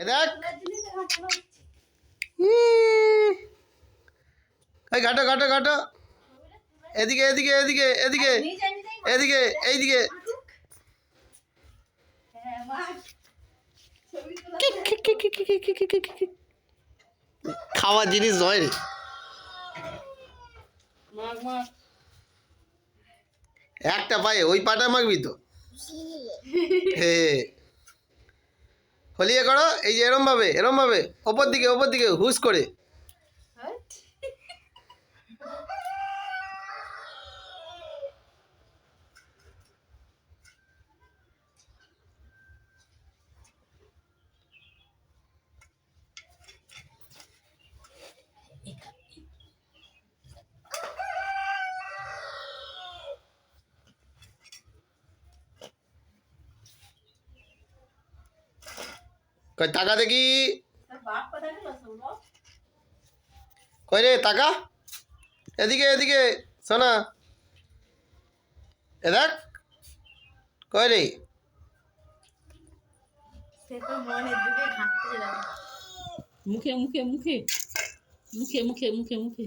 এ দেখ এই ঘাটো ঘাটো ঘাটো এদিকে এদিকে এদিকে এদিকে এদিকে এইদিকে খাওয়ার জিনিস নয় রে একটা পায়ে ওই পাটা মাখবি তো হে হলিয়ে করো এই যে এরমভাবে এরমভাবে ওপর দিকে ওপর দিকে হুস করে। কই টাকা দেখি। কই রে টাকা এদিকে এদিকে শোনা। এ দেখ কই রে? মুখে মুখে মুখে। মুখে মুখে মুখে মুখে।